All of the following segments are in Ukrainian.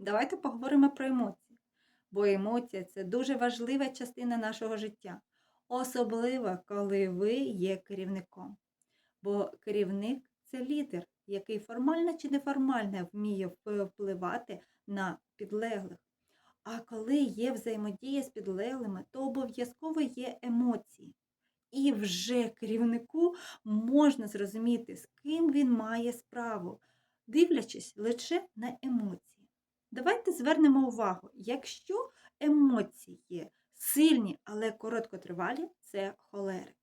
давайте поговоримо про емоції. Бо емоція це дуже важлива частина нашого життя, особливо коли ви є керівником. Бо керівник це лідер, який формально чи неформально вміє впливати на підлеглих. А коли є взаємодія з підлеглими, то обов'язково є емоції. І вже керівнику можна зрозуміти, з ким він має справу, дивлячись лише на емоції. Звернемо увагу, якщо емоції сильні, але короткотривалі, це холерик.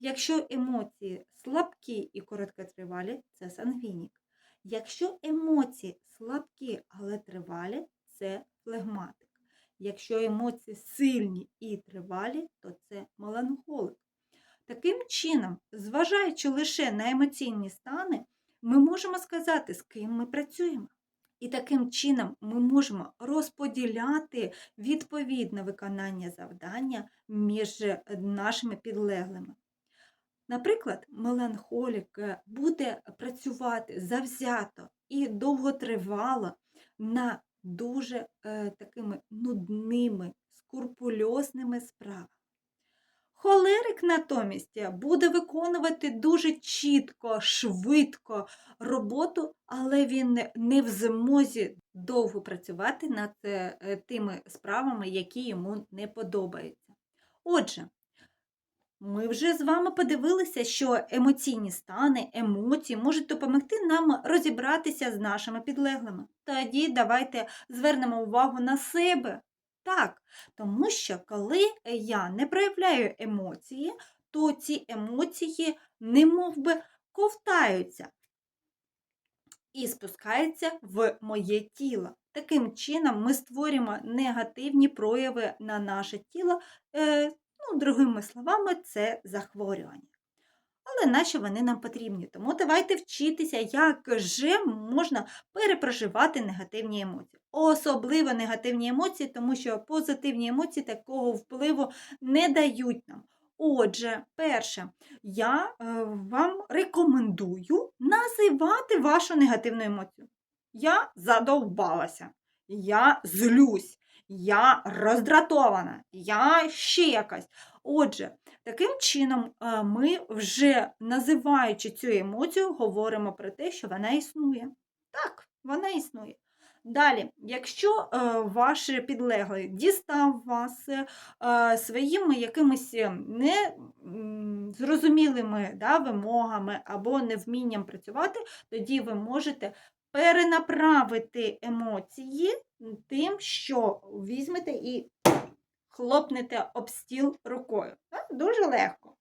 Якщо емоції слабкі і короткотривалі, це сангвінік. Якщо емоції слабкі, але тривалі, це флегматик. Якщо емоції сильні і тривалі, то це меланхолик. Таким чином, зважаючи лише на емоційні стани, ми можемо сказати, з ким ми працюємо. І таким чином ми можемо розподіляти відповідне виконання завдання між нашими підлеглими. Наприклад, меланхолік е, буде працювати завзято і довготривало на дуже е, такими нудними, скурпульозними справами. Холерик натомість буде виконувати дуже чітко, швидко роботу, але він не- не в змозі довго працювати над е, е, тими справами, які йому не подобаються. Отже, ми вже з вами подивилися, що емоційні стани, емоції можуть допомогти нам розібратися з нашими підлеглими. Тоді давайте звернемо увагу на себе. Так, тому що коли я не проявляю емоції, то ці емоції немов би ковтаються і спускаються в моє тіло. Таким чином ми створюємо негативні прояви на наше тіло. Е, ну, другими словами, це захворювання. Але наші вони нам потрібні. Тому давайте вчитися, як же можна перепроживати негативні емоції. Особливо негативні емоції, тому що позитивні емоції такого впливу не дають нам. Отже, перше, я е, вам рекомендую називати вашу негативну емоцію. Я задовбалася, я злюсь, я роздратована, я ще якась. Отже, таким чином е, ми вже називаючи цю емоцію, говоримо про те, що вона існує. Так, вона існує. Далі, якщо е, ваш підлеглий дістав вас е, своїми якимись незрозумілими да, вимогами або невмінням працювати, тоді ви можете перенаправити емоції тим, що візьмете і хлопнете об стіл рукою. Так? Дуже легко.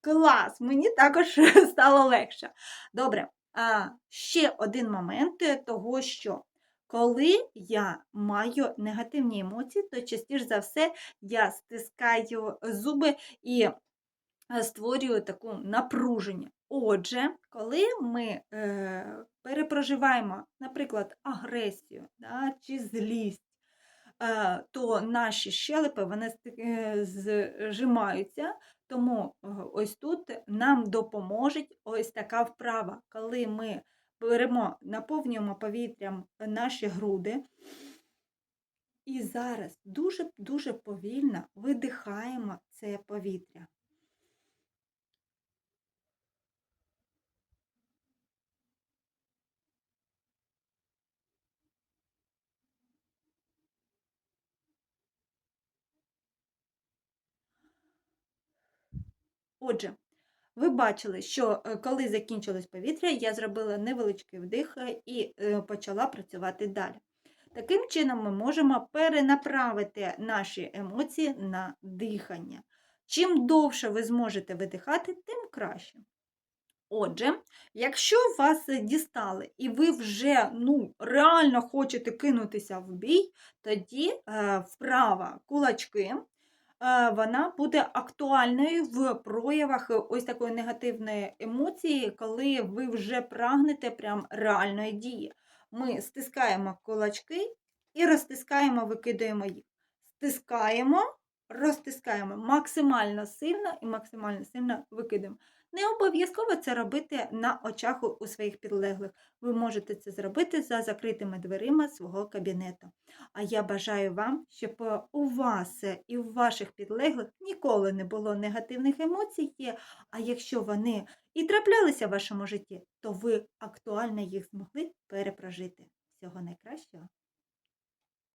Клас! Мені також стало легше. Добре, а ще один момент того, що коли я маю негативні емоції, то частіше за все я стискаю зуби і е, створюю таку напруження. Отже, коли ми е, перепроживаємо, наприклад, агресію да, чи злість, то наші щелепи вони е, зжимаються, тому е, ось тут нам допоможе ось така вправа, коли ми беремо, наповнюємо повітрям наші груди. І зараз дуже-дуже повільно видихаємо це повітря. Отже, ви бачили, що е, коли закінчилось повітря, я зробила невеличкий вдих е, і е, почала працювати далі. Таким чином, ми можемо перенаправити наші емоції на дихання. Чим довше ви зможете видихати, тим краще. Отже, якщо вас дістали і ви вже ну, реально хочете кинутися в бій, тоді вправа кулачки вона буде актуальною в проявах ось такої негативної емоції, коли ви вже прагнете прям реальної дії. Ми стискаємо кулачки і розтискаємо, викидаємо їх. Стискаємо, розтискаємо максимально сильно і максимально сильно викидаємо. Не обов'язково це робити на очах у- своїх підлеглих. Ви можете це зробити за закритими дверима свого кабінету. А я бажаю вам, щоб е, у вас е, і у ваших підлеглих ніколи не було негативних емоцій. А якщо вони і траплялися в вашому житті, то ви актуально їх змогли перепрожити. Всього найкращого!